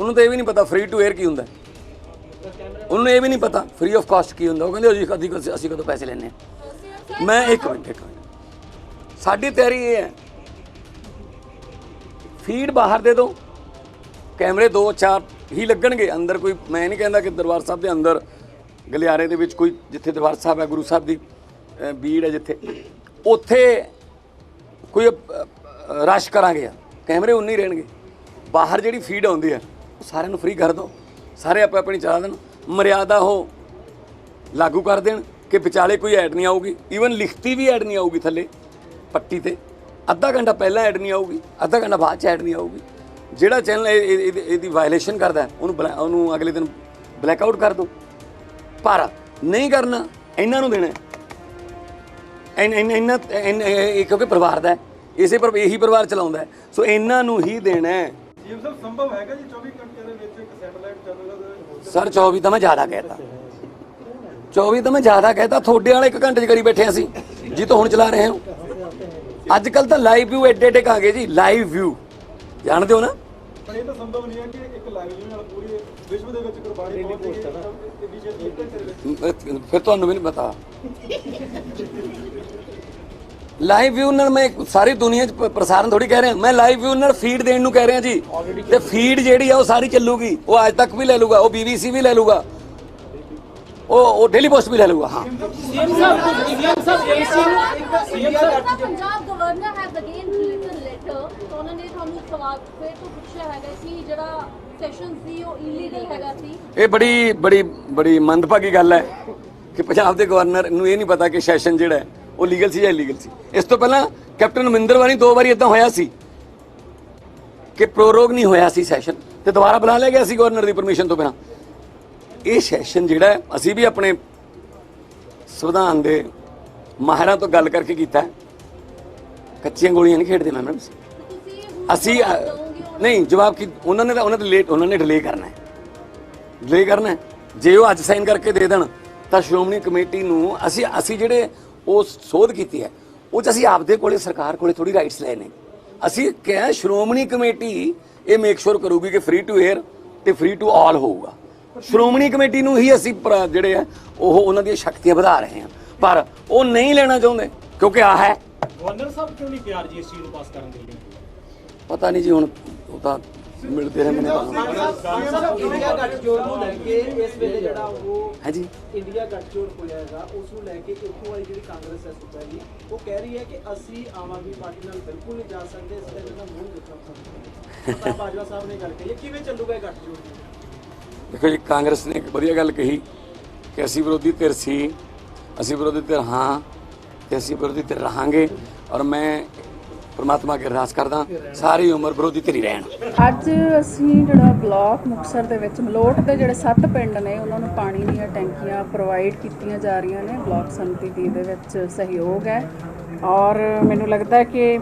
ਉਹਨੂੰ ਤਾਂ ਇਹ ਵੀ ਨਹੀਂ ਪਤਾ ਫ੍ਰੀ ਟੂ 에ਅਰ ਕੀ ਹੁੰਦਾ। ਉਹਨੂੰ ਇਹ ਵੀ ਨਹੀਂ ਪਤਾ ਫ੍ਰੀ ਆਫ ਕਾਸਟ ਕੀ ਹੁੰਦਾ। ਉਹ ਕਹਿੰਦੇ ਜੀ ਕਦੀ ਕਦੀ ਅਸੀਂ ਕਦੋਂ ਪੈਸੇ ਲੈਣੇ ਆ ਮੈਂ ਇੱਕ ਮਿੰਟ ਇੱਕ ਮਿੰਟ। ਸਾਡੀ ਤਿਆਰੀ ਇਹ ਹੈ ਫੀਡ ਬਾਹਰ ਦੇ ਦਿਓ। ਕੈਮਰੇ ਦੋ ਚਾਰ ਹੀ ਲੱਗਣਗੇ। ਅੰਦਰ ਕੋਈ, ਮੈਂ ਨਹੀਂ ਕਹਿੰਦਾ ਕਿ ਦਰਬਾਰ ਸਾਹਿਬ ਦੇ ਅੰਦਰ ਗਲਿਆਰੇ ਦੇ ਵਿੱਚ ਕੋਈ, ਜਿੱਥੇ ਦਰਬਾਰ ਸਾਹਿਬ ਹੈ, ਗੁਰੂ ਸਾਹਿਬ ਦੀ ਬੀੜ ਹੈ ਜਿੱਥੇ। ਉੱਥੇ ਕੋਈ ਰਸ਼ ਕਰਾਂਗੇ ਕੈਮਰੇ ਉਨੇ ਹੀ ਰਹਿਣਗੇ। ਬਾਹਰ ਜਿਹੜੀ ਫੀਡ ਆਉਂਦੀ ਹੈ, ਉਹ ਸਾਰਿਆਂ ਨੂੰ ਫ੍ਰੀ ਕਰ ਦਿਓ। ਸਾਰੇ ਆਪੇ ਆਪਣੀ ਚਲਾ ਦੇਣ। ਮਰਿਆਦਾ ਉਹ ਲਾਗੂ ਕਰ ਦੇਣ ਕਿ ਵਿਚਾਲੇ ਕੋਈ ਐਡ ਨਹੀਂ ਆਊਗੀ। ਈਵਨ ਲਿਖਤੀ ਵੀ ਐਡ ਨਹੀਂ ਆਊਗੀ ਥੱਲੇ, ਪੱਟੀ ਤੇ। ਅੱਧਾ ਘੰਟਾ ਪਹਿਲਾਂ ਐਡ ਨਹੀਂ ਆਊਗੀ ਅੱਧਾ ਘੰਟਾ ਬਾਅਦ ਚ ਐਡ ਨਹੀਂ ਆਊਗੀ। ਜਿਹੜਾ ਚੈਨਲ ਇਹਦੀ ਵਾਇਲੇਸ਼ਨ ਕਰਦਾ ਉਹਨੂੰ ਉਹਨੂੰ ਅਗਲੇ ਦਿਨ ਬਲੈਕ ਆਊਟ ਕਰ ਦਿਓ ਪਰ ਨਹੀਂ ਕਰਨਾ ਇਹਨਾਂ ਨੂੰ ਦੇਣਾ। ਇਨ ਇਨ ਇਹਨਾਂ ਕਿਉਂਕਿ ਪਰਿਵਾਰ ਦਾ ਇਸੇ ਪਰ ਇਹੀ ਪਰਿਵਾਰ ਚਲਾਉਂਦਾ। ਸੋ ਇਹਨਾਂ ਨੂੰ ਹੀ ਦੇਣਾ ਹੈ। ਜੀਵ ਸਾਹਿਬ ਸੰਭਵ ਹੈਗਾ ਜੀ 24 ਘੰਟਿਆਂ ਦੇ ਵਿੱਚ ਇੱਕ ਸੈਟੇਲਾਈਟ ਚੈਨਲ ਸਰ 24 ਤਾਂ ਮੈਂ ਜ਼ਿਆਦਾ ਕਹਿਤਾ। 24 ਤਾਂ ਮੈਂ ਜ਼ਿਆਦਾ ਕਹਿਤਾ ਤੁਹਾਡੇ ਵਾਲੇ ਇੱਕ ਘੰਟੇ ਚ ਕਰੀ ਬੈਠੇ ਅਸੀਂ। ਜੀ ਤੋਂ ਹੁਣ ਚਲਾ ਰਹੇ ਹਾਂ। ਅੱਜ ਕੱਲ ਤਾਂ ਲਾਈਵ ਵਿਊ ਐਡੇ ਐਡੇ ਕਹਾਂਗੇ ਜੀ ਲਾਈਵ ਵਿਊ ਜਾਣਦੇ ਹੋ ਨਾ? ਪਰ ਇਹ ਤਾਂ ਸੰਭਵ ਨਹੀਂ ਹੈ ਕਿ ਇੱਕ ਨਾਲ ਪੂਰੇ ਵਿਸ਼ਵ ਦੇ ਵਿੱਚ ਪਹੁੰਚ ਵਿੱਚ ਫਿਰ ਤੁਹਾਨੂੰ ਵੀ ਨਹੀਂ ਪਤਾ। ਲਾਈਵ ਵਿਊ ਨਾਲ ਮੈਂ ਸਾਰੀ ਦੁਨੀਆ 'ਚ ਪ੍ਰਸਾਰਣ ਥੋੜੀ ਕਹਿ ਰਿਹਾ। ਮੈਂ ਲਾਈਵ ਵਿਊ ਨਾਲ ਫੀਡ ਦੇਣ ਨੂੰ ਕਹਿ ਰਿਹਾ ਜੀ। ਤੇ ਫੀਡ ਜਿਹੜੀ ਆ ਉਹ ਸਾਰੀ ਚੱਲੂਗੀ। ਉਹ ਅੱਜ ਤੱਕ ਵੀ ਲੈ ਲੂਗਾ ਉਹ ਬੀਬੀਸੀ ਵੀ ਲੈ ਲੂਗਾ। ਉਹ ਉਹ ਡੇਲੀ ਪੋਸਟ ਵੀ ਲੈ ਲਊਗਾ, ਹਾਂ। ਸੀਐਮ ਸਾਹਿਬ ਸੀਐਮ ਸਾਹਿਬ ਏਸੀ CM Sahib Punjab governor has again written letter ਉਹਨਾਂ ਨੇ ਤੁਹਾਨੂੰ ਸਵਾਲ ਫਿਰ ਤੋਂ ਪੁੱਛਿਆ ਹੈਗਾ ਕਿ ਜਿਹੜਾ ਸੈਸ਼ਨ ਸੀ ਉਹ ਇਲੀਗਲ ਹੈਗਾ ਸੀ ਇਹ ਬੜੀ ਬੜੀ ਬੜੀ ਮੰਦਭਾਗੀ ਗੱਲ ਹੈ ਕਿ ਪੰਜਾਬ ਦੇ ਗਵਰਨਰ ਨੂੰ ਇਹ ਨਹੀਂ ਪਤਾ ਕਿ ਸੈਸ਼ਨ ਜਿਹੜਾ ਹੈ, ਉਹ ਲੀਗਲ ਸੀ ਜਾਂ ਇਲੀਗਲ ਸੀ। ਇਸ ਤੋਂ ਪਹਿਲਾਂ ਕੈਪਟਨ ਅਮਰਿੰਦਰ ਵਾਲੀ ਦੋ ਵਾਰੀ ਇਦਾਂ ਹੋਇਆ ਸੀ ਕਿ ਪ੍ਰੋਰੋਗ ਨਹੀਂ ਹੋਇਆ ਸੀ ਸੈਸ਼ਨ ਤੇ ਦੁਬਾਰਾ ਬੁਲਾ ਲਿਆ ਗਿਆ ਸੀ ਗਵਰਨਰ ਦੀ ਪਰਮਿਸ਼ਨ ਤੋਂ ਬਿਨਾਂ। ਇਹ ਸੈਸ਼ਨ ਜਿਹੜਾ ਅਸੀਂ ਵੀ ਆਪਣੇ ਸੰਵਿਧਾਨ ਦੇ ਮਾਹਿਰਾਂ ਤੋਂ ਗੱਲ ਕਰਕੇ ਕੀਤਾ ਕੱਚੀਆਂ ਗੋਲੀਆਂ ਨਹੀਂ ਖੇਡਦੇ ਮੈਂ ਅਸੀਂ। ਨਹੀਂ, ਜਵਾਬ ਕੀ, ਉਹਨਾਂ ਨੇ ਤਾਂ, ਉਹਨਾਂ ਦੇ ਲੇਟ ਉਹਨਾਂ ਨੇ ਡਿਲੇ ਕਰਨਾ ਹੈ। ਡਿਲੇ ਕਰਨਾ ਜੇ ਉਹ ਅੱਜ ਸਾਈਨ ਕਰਕੇ ਦੇ ਦੇਣ, ਤਾਂ ਸ਼੍ਰੋਮਣੀ ਕਮੇਟੀ ਨੂੰ ਅਸੀਂ ਅਸੀਂ ਜਿਹੜੇ ਉਹ ਸੋਧ ਕੀਤੀ ਹੈ, ਉਹ ਚ ਅਸੀਂ ਆਪਦੇ ਕੋਲੇ, ਸਰਕਾਰ ਕੋਲੇ ਥੋੜੀ ਰਾਈਟਸ ਲੈ ਨੇ। ਅਸੀਂ ਕਿਹਾ ਸ਼੍ਰੋਮਣੀ ਕਮੇਟੀ ਇਹ ਮੇਕ ਸ਼ੋਰ ਕਰੂਗੀ ਕਿ ਫ੍ਰੀ ਟੂ 에ਅਰ ਤੇ ਫ੍ਰੀ ਟੂ ਆਲ ਹੋਊਗਾ। ਸ਼੍ਰੋਮਣੀ ਕਮੇਟੀ ਨੂੰ ਹੀ ਅਸੀਂ ਜਿਹੜੇ ਆ ਉਹ ਉਹਨਾਂ ਦੀਆਂ ਸ਼ਕਤੀਆਂ ਵਧਾ ਰਹੇ ਹਾਂ। ਪਰ ਉਹ ਨਹੀਂ ਲੈਣਾ ਚਾਹੁੰਦੇ ਕਿਉਂਕਿ ਆ ਹੈ। ਗਵਰਨਰ ਸਾਹਿਬ ਕਿਉਂ ਨਹੀਂ ਤਿਆਰ ਜੀ ਇਸ ਚੀਜ਼ ਨੂੰ ਪਾਸ ਕਰਨ ਦੇ ਲਈ? ਪਤਾ ਨਹੀਂ ਜੀ ਹੁਣ ਉਹ ਤਾਂ ਮਿਲਦੇ ਰਹਿੰਦੇ ਨੇ ਇੰਡੀਆ ਗੱਠਜੋੜ ਨੂੰ ਲੈ ਕੇ ਇਸ ਵੇਲੇ ਜਿਹੜਾ ਉਹ ਹੈ ਜੀ ਇੰਡੀਆ ਗੱਠਜੋੜ ਹੋਇਆ ਹੈਗਾ ਉਸ ਨੂੰ ਲੈ ਕੇ ਇੱਥੋਂ ਵਾਲੀ ਜਿਹੜੀ ਕਾਂਗਰਸ ਹੈ ਸੂਬਾ ਦੀ ਉਹ ਕਹਿ ਰਹੀ ਹੈ ਕਿ ਅਸੀਂ ਆਮ ਆਦਮੀ ਪਾਰਟੀ ਨਾਲ ਬਿਲਕੁਲ ਨਹੀਂ ਜਾ ਸਕਦੇ ਇਸ ਲਈ ਇਹਦਾ ਮੂੰਹ ਦੇਖਣਾ ਪਸੰਦ ਬਾਜਵਾ ਸਾਹਿਬ ਨੇ ਗੱਲ ਕਹੀ ਕਿਵੇਂ ਚੱਲੂਗਾ ਇਹ ਗੱਠਜੋੜ ਦੇਖੋ ਜੀ, ਕਾਂਗਰਸ ਨੇ ਇੱਕ ਵਧੀਆ ਗੱਲ ਕਹੀ ਕਿ ਅਸੀਂ ਵਿਰੋਧੀ ਧਿਰ ਸੀ, ਅਸੀਂ ਵਿਰੋਧੀ ਧਿਰ ਹਾਂ ਤੇ ਅਸੀਂ ਵਿਰੋਧੀ ਧਿਰ ਰਹਾਂਗੇ ਔਰ ਮੈਂ ਪਰਮਾਤਮਾ ਅੱਗੇ ਅਰਦਾਸ ਕਰਦਾ, ਸਾਰੀ ਉਮਰ ਵਿਰੋਧੀ ਧਿਰ ਹੀ ਰਹਿਣ। ਅੱਜ ਅਸੀਂ ਜਿਹੜਾ ਬਲਾਕ ਮੁਕਸਰ ਦੇ ਵਿੱਚ ਮਲੋਟ ਦੇ ਜਿਹੜੇ ਸੱਤ ਪਿੰਡ ਨੇ, ਉਹਨਾਂ ਨੂੰ ਪਾਣੀ ਦੀਆਂ ਟੈਂਕੀਆਂ ਪ੍ਰੋਵਾਈਡ ਕੀਤੀਆਂ ਜਾ ਰਹੀਆਂ ਨੇ, ਬਲਾਕ ਸੰਮਤੀ ਦੀ ਦੇ ਵਿੱਚ ਸਹਿਯੋਗ ਹੈ। ਔਰ ਮੈਨੂੰ ਲੱਗਦਾ ਕਿ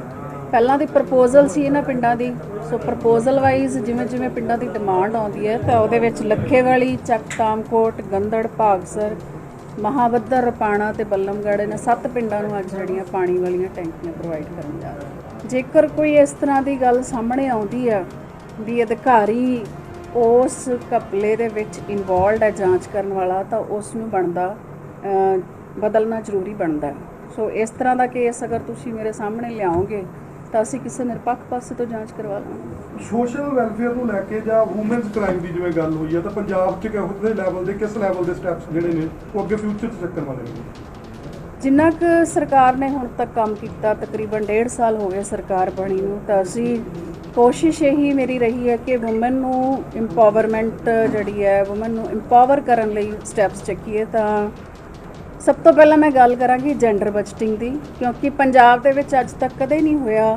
ਪਹਿਲਾਂ ਦੀ ਪ੍ਰਪੋਜ਼ਲ ਸੀ ਇਹਨਾਂ ਪਿੰਡਾਂ ਦੀ। ਸੋ ਪ੍ਰਪੋਜ਼ਲ ਵਾਈਜ਼ ਜਿਵੇਂ ਜਿਵੇਂ ਪਿੰਡਾਂ ਦੀ ਡਿਮਾਂਡ ਆਉਂਦੀ ਹੈ, ਤਾਂ ਉਹਦੇ ਵਿੱਚ ਲੱਖੇਵਾਲੀ, ਚੱਕਤਾਮਕੋਟ, ਗੰਦੜ, ਭਾਗਸਰ, ਮਹਾਬੱਦਰ, ਰਪਾਣਾ ਤੇ ਬੱਲਮਗੜ੍ਹ ਇਹਨਾਂ ਸੱਤ ਪਿੰਡਾਂ ਨੂੰ ਅੱਜ ਜਿਹੜੀਆਂ ਪਾਣੀ ਵਾਲੀਆਂ ਟੈਂਕੀਆਂ ਪ੍ਰੋਵਾਈਡ ਕਰਨ ਜਾ ਰਹੇ ਜੇਕਰ ਕੋਈ ਇਸ ਤਰ੍ਹਾਂ ਦੀ ਗੱਲ ਸਾਹਮਣੇ ਆਉਂਦੀ ਆ ਵੀ ਅਧਿਕਾਰੀ ਉਸ ਘਪਲੇ ਦੇ ਵਿੱਚ ਇਨਵੋਲਡ ਹੈ ਜਾਂਚ ਕਰਨ ਵਾਲਾ, ਤਾਂ ਉਸ ਨੂੰ ਬਣਦਾ ਬਦਲਣਾ ਜ਼ਰੂਰੀ ਬਣਦਾ। ਸੋ ਇਸ ਤਰ੍ਹਾਂ ਦਾ ਕੇਸ ਅਗਰ ਤੁਸੀਂ ਮੇਰੇ ਸਾਹਮਣੇ ਲਿਆਓਗੇ ਤਾਂ ਅਸੀਂ ਕਿਸੇ ਨਿਰਪੱਖ ਪਾਸੇ ਤੋਂ ਜਾਂਚ ਕਰਵਾ ਲਾਂਗੇ। ਸੋਸ਼ਲ ਵੈਲਫੇਅਰ ਨੂੰ ਲੈ ਕੇ ਜਾਂ ਔਮਨਸ ਕ੍ਰਾਈਮ ਦੀ ਜਿਵੇਂ ਗੱਲ ਹੋਈ ਹੈ ਤਾਂ ਪੰਜਾਬ 'ਚ ਕਿਹੋ ਜਿਹੇ ਲੈਵਲ ਦੇ ਕਿਸ ਲੈਵਲ ਦੇ ਸਟੈਪਸ ਜਿਹੜੇ ਨੇ ਉਹ ਅੱਗੇ ਫਿਊਚਰ 'ਚ ਚੱਕਣ ਵਾਲੇ ਨੇ? ਜਿੰਨਾ ਕੁ ਸਰਕਾਰ ਨੇ ਹੁਣ ਤੱਕ ਕੰਮ ਕੀਤਾ ਤਕਰੀਬਨ 1.5 ਸਾਲ ਹੋ ਗਏ ਸਰਕਾਰ ਬਣੀ ਨੂੰ ਤਾਂ ਅਸੀਂ ਕੋਸ਼ਿਸ਼ ਇਹੀ ਮੇਰੀ ਰਹੀ ਹੈ ਕਿ ਔਮਨ ਨੂੰ ਇੰਪਾਵਰਮੈਂਟ ਜਿਹੜੀ ਹੈ ਔਮਨ ਨੂੰ ਇੰਪਾਵਰ ਕਰਨ ਲਈ ਸਟੈਪਸ ਚੱਕੀਏ ਤਾਂ ਸਭ ਤੋਂ ਪਹਿਲਾਂ ਮੈਂ ਗੱਲ ਕਰਾਂਗੀ ਜੈਂਡਰ ਬਜਟਿੰਗ ਦੀ, ਕਿਉਂਕਿ ਪੰਜਾਬ ਦੇ ਵਿੱਚ ਅੱਜ ਤੱਕ ਕਦੇ ਨਹੀਂ ਹੋਇਆ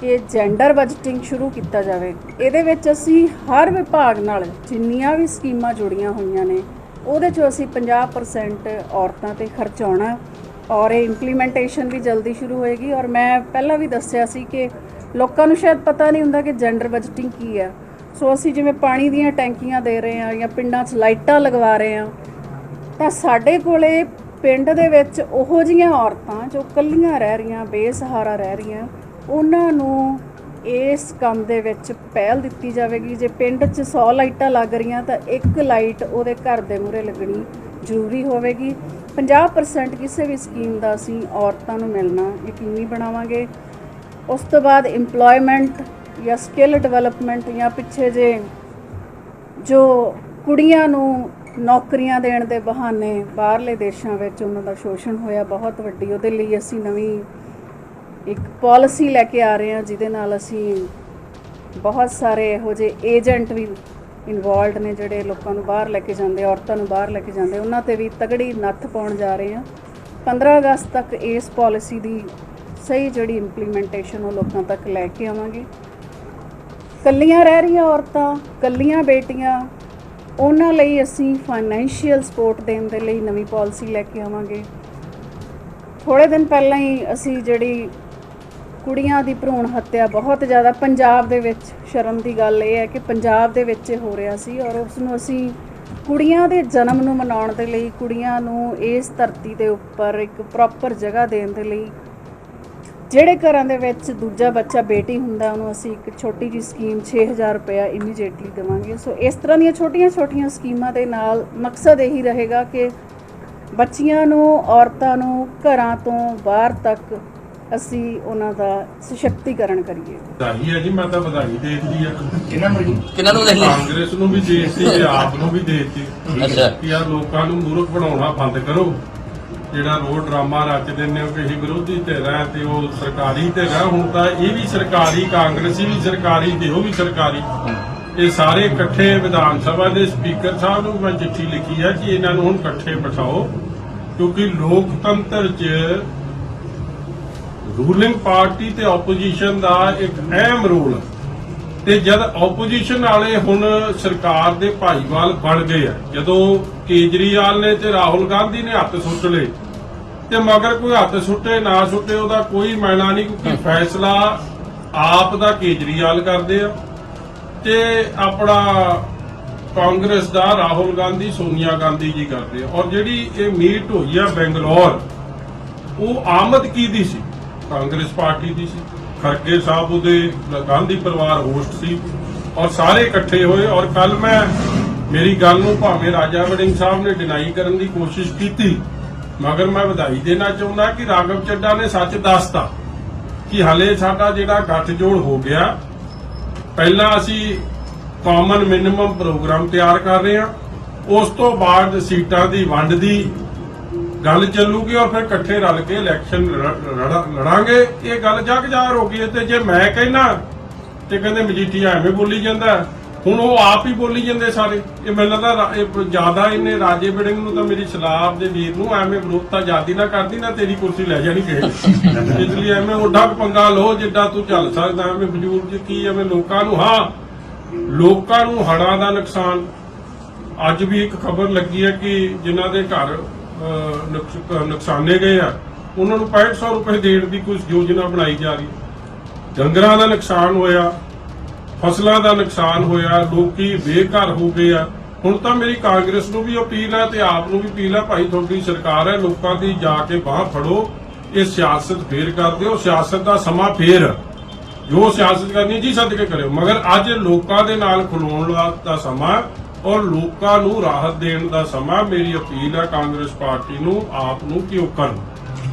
ਕਿ ਜੈਂਡਰ ਬਜਟਿੰਗ ਸ਼ੁਰੂ ਕੀਤਾ ਜਾਵੇ। ਇਹਦੇ ਵਿੱਚ ਅਸੀਂ ਹਰ ਵਿਭਾਗ ਨਾਲ ਜਿੰਨੀਆਂ ਵੀ ਸਕੀਮਾਂ ਜੁੜੀਆਂ ਹੋਈਆਂ ਨੇ, ਉਹਦੇ 'ਚੋਂ ਅਸੀਂ 50% ਔਰਤਾਂ ਤੇ ਖਰਚਾਉਣਾ ਔਰ ਇਹ ਇੰਪਲੀਮੈਂਟੇਸ਼ਨ ਵੀ ਜਲਦੀ ਸ਼ੁਰੂ ਹੋਏਗੀ। ਔਰ ਮੈਂ ਪਹਿਲਾਂ ਵੀ ਦੱਸਿਆ ਸੀ ਕਿ ਲੋਕਾਂ ਨੂੰ ਸ਼ਾਇਦ ਪਤਾ ਨਹੀਂ ਹੁੰਦਾ ਕਿ ਜੈਂਡਰ ਬਜਟਿੰਗ ਕੀ ਹੈ। ਸੋ ਅਸੀਂ ਜਿਵੇਂ ਪਾਣੀ ਦੀਆਂ ਟੈਂਕੀਆਂ ਦੇ ਰਹੇ ਹਾਂ ਜਾਂ ਪਿੰਡਾਂ 'ਚ ਲਾਈਟਾਂ ਲਗਵਾ ਰਹੇ ਹਾਂ, ਤਾਂ ਸਾਡੇ ਕੋਲੇ ਪਿੰਡ ਦੇ ਵਿੱਚ ਉਹੋ ਜੀਆਂ ਔਰਤਾਂ ਜੋ ਇਕੱਲੀਆਂ ਰਹਿ ਰਹੀਆਂ, ਬੇਸਹਾਰਾ ਰਹਿ ਰਹੀਆਂ, ਉਹਨਾਂ ਨੂੰ ਇਸ ਕੰਮ ਦੇ ਵਿੱਚ ਪਹਿਲ ਦਿੱਤੀ ਜਾਵੇਗੀ। ਜੇ ਪਿੰਡ 'ਚ 100 ਲਾਈਟਾਂ ਲੱਗ ਰਹੀਆਂ ਤਾਂ ਇੱਕ ਲਾਈਟ ਉਹਦੇ ਘਰ ਦੇ ਮੂਹਰੇ ਲੱਗਣੀ ਜ਼ਰੂਰੀ ਹੋਵੇਗੀ। 50% ਕਿਸੇ ਵੀ ਸਕੀਮ ਦਾ ਅਸੀਂ ਔਰਤਾਂ ਨੂੰ ਮਿਲਣਾ ਯਕੀਨੀ ਬਣਾਵਾਂਗੇ। ਉਸ ਤੋਂ ਬਾਅਦ EMPLOYMENT ਜਾਂ ਸਕਿੱਲ ਡਿਵੈਲਪਮੈਂਟ ਜਾਂ ਪਿੱਛੇ ਜੇ ਜੋ ਕੁੜੀਆਂ ਨੂੰ ਨੌਕਰੀਆਂ ਦੇਣ ਦੇ ਬਹਾਨੇ ਬਾਹਰਲੇ ਦੇਸ਼ਾਂ ਵਿੱਚ ਉਹਨਾਂ ਦਾ ਸ਼ੋਸ਼ਣ ਹੋਇਆ ਬਹੁਤ ਵੱਡੀ। ਉਹਦੇ ਲਈ ਅਸੀਂ ਨਵੀਂ ਇੱਕ ਪਾਲਿਸੀ ਲੈ ਕੇ ਆ ਰਹੇ ਹਾਂ, ਜਿਹਦੇ ਨਾਲ ਅਸੀਂ ਬਹੁਤ ਸਾਰੇ ਇਹੋ ਜਿਹੇ ਏਜੰਟ ਵੀ ਇਨਵੋਲਡ ਨੇ ਜਿਹੜੇ ਲੋਕਾਂ ਨੂੰ ਬਾਹਰ ਲੈ ਕੇ ਜਾਂਦੇ, ਔਰਤਾਂ ਨੂੰ ਬਾਹਰ ਲੈ ਕੇ ਜਾਂਦੇ। ਉਹਨਾਂ ਤੇ ਵੀ ਤਗੜੀ ਨੱਥ ਪਾਉਣ ਜਾ ਰਹੇ ਹਾਂ। 15 ਅਗਸਤ ਤੱਕ ਇਸ ਪਾਲਿਸੀ ਦੀ ਸਹੀ ਜਿਹੜੀ ਇੰਪਲੀਮੈਂਟੇਸ਼ਨ ਉਹ ਲੋਕਾਂ ਤੱਕ ਲੈ ਕੇ ਆਵਾਂਗੇ। ਕੱਲੀਆਂ ਰਹਿ ਰਹੀਆਂ ਔਰਤਾਂ, ਕੱਲੀਆਂ ਬੇਟੀਆਂ ਉਹਨਾਂ ਲਈ ਅਸੀਂ ਫਾਈਨੈਂਸ਼ੀਅਲ ਸਪੋਰਟ ਦੇਣ ਦੇ ਲਈ ਨਵੀਂ ਪਾਲਿਸੀ ਲੈ ਕੇ ਆਵਾਂਗੇ। ਥੋੜੇ ਦਿਨ ਪਹਿਲਾਂ ਹੀ ਅਸੀਂ ਜਿਹੜੀ ਕੁੜੀਆਂ ਦੀ ਭਰੂਣ ਹੱਤਿਆ ਬਹੁਤ ਜ਼ਿਆਦਾ ਪੰਜਾਬ ਦੇ ਵਿੱਚ, ਸ਼ਰਮ ਦੀ ਗੱਲ ਇਹ ਹੈ ਕਿ ਪੰਜਾਬ ਦੇ ਵਿੱਚ ਇਹ ਹੋ ਰਿਹਾ ਸੀ ਔਰ ਉਸ ਨੂੰ ਅਸੀਂ ਕੁੜੀਆਂ ਦੇ ਜਨਮ ਨੂੰ ਮਨਾਉਣ ਦੇ ਲਈ, ਕੁੜੀਆਂ ਨੂੰ ਇਸ ਧਰਤੀ ਦੇ ਉੱਪਰ ਇੱਕ ਪ੍ਰੋਪਰ ਜਗ੍ਹਾ ਦੇਣ ਦੇ ਲਈ ਜਿਹੜੇ ਘਰਾਂ ਦੇ ਵਿੱਚ ਦੂਜਾ ਬੱਚਾ ਬੇਟੀ ਹੁੰਦਾ ਉਹਨੂੰ ਅਸੀਂ ਇੱਕ ਛੋਟੀ ਜੀ ਸਕੀਮ 6000 ਰੁਪਇਆ ਇਮੀਡੀਏਟਲੀ ਦੇਵਾਂਗੇ। ਸੋ ਇਸ ਤਰ੍ਹਾਂ ਦੀਆਂ ਛੋਟੀਆਂ-ਛੋਟੀਆਂ ਸਕੀਮਾਂ ਦੇ ਨਾਲ ਮਕਸਦ ਇਹੀ ਰਹੇਗਾ ਕਿ ਬੱਚੀਆਂ ਨੂੰ ਔਰਤਾਂ ਨੂੰ ਘਰਾਂ ਤੋਂ ਬਾਹਰ ਤੱਕ ਅਸੀਂ ਉਹਨਾਂ ਦਾ ਸਸ਼ਕਤੀਕਰਨ ਕਰੀਏ। ਵਧਾਈ ਹੈ ਜੀ ਮੈਂ ਤਾਂ ਵਧਾਈ ਦੇ ਦਿੱਤੀ ਆ। ਕਿਹਨਾਂ ਨੂੰ ਵਧਾਈ ਕਾਂਗਰਸ ਨੂੰ ਵੀ ਦੇ ਦਿੱਤੀ ਤੇ ਆਪ ਨੂੰ ਵੀ ਦੇ ਦਿੱਤੀ। ਅੱਛਾ। ਕਿ ਆ ਲੋਕਾਂ ਨੂੰ ਮੂਰਖ ਬਣਾਉਣਾ ਬੰਦ ਕਰੋ। ਜਿਹੜਾ ਰੋਡ ਡਰਾਮਾ ਰਚ ਦਿੰਦੇ ਹੋ ਕਿ ਅਸੀਂ ਵਿਰੋਧੀ ਧਿਰ ਹੈ ਤੇ ਉਹ ਸਰਕਾਰੀ ਧਿਰ ਹੈ ਹੁਣ ਤਾਂ ਇਹ ਵੀ ਸਰਕਾਰੀ, ਕਾਂਗਰਸੀ ਵੀ ਸਰਕਾਰੀ ਤੇ ਉਹ ਵੀ ਸਰਕਾਰੀ। ਇਹ ਸਾਰੇ ਇਕੱਠੇ ਵਿਧਾਨ ਸਭਾ ਦੇ ਸਪੀਕਰ ਸਾਹਿਬ ਨੂੰ ਮੈਂ ਚਿੱਠੀ ਲਿਖੀ ਹੈ ਕਿ ਇਹਨਾਂ ਨੂੰ ਹੁਣ ਇਕੱਠੇ ਬਿਠਾਓ, ਕਿਉਂਕਿ ਲੋਕਤੰਤਰ 'ਚ ਰੂਲਿੰਗ ਪਾਰਟੀ ਤੇ ਆਪੋਜੀਸ਼ਨ ਦਾ ਇੱਕ ਅਹਿਮ ਰੋਲ ਤੇ ਜਦ ਆਪੋਜੀਸ਼ਨ ਵਾਲੇ ਹੁਣ ਸਰਕਾਰ ਦੇ ਭਾਈਵਾਲ ਬਣ ਗਏ ਆ ਜਦੋਂ ਕੇਜਰੀਵਾਲ ਨੇ ਤੇ ਰਾਹੁਲ ਗਾਂਧੀ ਨੇ ਹੱਥ ਸੁੱਟ ਲਏ ਤੇ ਮਗਰ ਕੋਈ ਹੱਥ ਸੁੱਟੇ ਨਾ ਸੁੱਟੇ ਉਹਦਾ ਕੋਈ ਮਾਇਨਾ ਨਹੀਂ ਕਿਉਂਕਿ ਫੈਸਲਾ ਆਪ ਦਾ ਕੇਜਰੀਵਾਲ ਕਰਦੇ ਆ। ਤੇ ਆਪਣਾ ਕਾਂਗਰਸ ਦਾ ਰਾਹੁਲ ਗਾਂਧੀ ਸੋਨੀਆ ਗਾਂਧੀ ਜੀ ਕਰਦੇ ਆ। ਔਰ ਜਿਹੜੀ ਇਹ ਮੀਟ ਹੋਈ ਆ ਬੈਂਗਲੌਰ ਉਹ ਆਮਦ ਕੀ ਦੀ ਸੀ? ਕਾਂਗਰਸ ਪਾਰਟੀ ਦੀ ਸੀ। ਖਰਗੇ ਸਾਹਿਬ ਉਹਦੇ ਗਾਂਧੀ ਪਰਿਵਾਰ ਹੋਸਟ ਸੀ ਔਰ ਸਾਰੇ ਇਕੱਠੇ ਹੋਏ ਔਰ ਕੱਲ ਮੈਂ ਮੇਰੀ ਗੱਲ ਨੂੰ ਭਾਵੇਂ ਰਾਜਾ ਵੜਿੰਗ ਸਾਹਿਬ ਨੇ ਡਿਨਾਈ ਕਰਨ ਦੀ ਕੋਸ਼ਿਸ਼ ਕੀਤੀ, ਮਗਰ ਮੈਂ ਵਧਾਈ ਦੇਣਾ ਚਾਹੁੰਦਾ ਕਿ ਰਾਘਵ ਚੱਡਾ ਨੇ ਸੱਚ ਦੱਸਤਾ ਕਿ ਹਲੇ ਸਾਡਾ ਜਿਹੜਾ ਗੱਠਜੋੜ ਹੋ ਗਿਆ, ਪਹਿਲਾਂ ਅਸੀਂ ਕਾਮਨ ਮਿਨੀਮਮ ਪ੍ਰੋਗਰਾਮ ਤਿਆਰ ਕਰ ਰਹੇ ਹਾਂ, ਉਸ ਤੋਂ ਬਾਅਦ ਸੀਟਾਂ ਦੀ ਵੰਡ ਦੀ ਗੱਲ ਚੱਲੂਗੀ ਔਰ ਫਿਰ ਇਕੱਠੇ ਰਲ ਕੇ ਇਲੈਕਸ਼ਨ ਲੜਾਂਗੇ। ਇਹ ਗੱਲ ਜਗ ਜਾਹਰ ਹੋ ਗਈ ਹੈ ਤੇ ਜੇ ਮੈਂ ਕਹਿਣਾ ਤੇ ਕਹਿੰਦੇ ਮਜੀਠੀਆ ਐਵੇਂ ਬੋਲੀ ਜਾਂਦਾ ਹੁਣ ਉਹ ਆਪ ਹੀ ਬੋਲੀ ਜਾਂਦੇ ਸਾਰੇ। ਇਹ ਮੈਨੂੰ ਲੱਗਦਾ ਜ਼ਿਆਦਾ ਇਹਨੇ ਰਾਜੇ ਬਿੜਿੰਗ ਨੂੰ ਤਾਂ ਮੇਰੀ ਸਲਾਬ ਦੇ ਵੀਰ ਨੂੰ ਐਵੇਂ ਵਿਰੋਧਤਾ ਜਾਦੀ ਨਾ ਕਰਦੀ, ਨਾ ਤੇਰੀ ਕੁਰਸੀ ਲੈ ਜਾਣੀ ਕਿਸੇ ਇਸ ਲਈ ਐਵੇਂ ਉੱਡਾ ਕੁ ਪੰਗਾ ਲੋ ਜਿੱਦਾਂ ਤੂੰ ਚੱਲ ਸਕਦਾ, ਐਵੇਂ ਬਜ਼ੁਰਗ ਚ ਕੀ ਐਵੇਂ ਲੋਕਾਂ ਨੂੰ, ਹਾਂ, ਲੋਕਾਂ ਨੂੰ ਹੜਾਂ ਦਾ ਨੁਕਸਾਨ। ਅੱਜ ਵੀ ਇੱਕ ਖਬਰ ਲੱਗੀ ਹੈ ਕਿ ਜਿਨ੍ਹਾਂ ਦੇ ਘਰ ਨੁਕਸ- ਨੁਕਸਾਨੇ ਗਏ ਆ। ਉਹਨਾਂ ਨੂੰ 6500 ਰੁਪਏ ਦੇਣ ਦੀ ਕੁਝ ਯੋਜਨਾ ਬਣਾਈ ਜਾ ਰਹੀ ਹੈ। ਡੰਗਰਾਂ ਦਾ ਨੁਕਸਾਨ ਹੋਇਆ, ਫਸਲਾਂ ਦਾ ਨੁਕਸਾਨ ਹੋਇਆ, ਲੋਕੀ ਬੇਘਰ ਹੋ ਗਏ ਆ। ਹੁਣ ਤਾਂ ਮੇਰੀ ਕਾਂਗਰਸ ਨੂੰ ਵੀ ਅਪੀਲ ਹੈ ਤੇ ਆਪ ਨੂੰ ਵੀ ਅਪੀਲ ਹੈ, ਭਾਈ ਤੁਹਾਡੀ ਸਰਕਾਰ ਹੈ, ਲੋਕਾਂ ਦੀ ਜਾ ਕੇ ਬਾਹ ਫੜੋ, ਇਹ ਸਿਆਸਤ ਫੇਰ ਕਰਦੇ ਹੋ, ਸਿਆਸਤ ਦਾ ਸਮਾਂ ਫੇਰ। ਹੈ। ਜੋ ਸਿਆਸਤ ਕਰਨੀ ਜੀ ਸਦਕੇ ਕਰਿਓ, ਮਗਰ ਅੱਜ ਲੋਕਾਂ ਦੇ ਨਾਲ ਖਲੋਣ ਦਾ- ਦਾ ਸਮਾਂ ਔਰ ਲੋਕਾਂ ਨੂੰ ਰਾਹਤ ਦੇਣ ਦਾ ਸਮਾਂ ਮੇਰੀ ਅਪੀਲ ਹੈ ਕਾਂਗਰਸ ਪਾਰਟੀ ਨੂੰ, ਆਪ ਨੂੰ ਕਿ ਉਹ ਕਰਨ।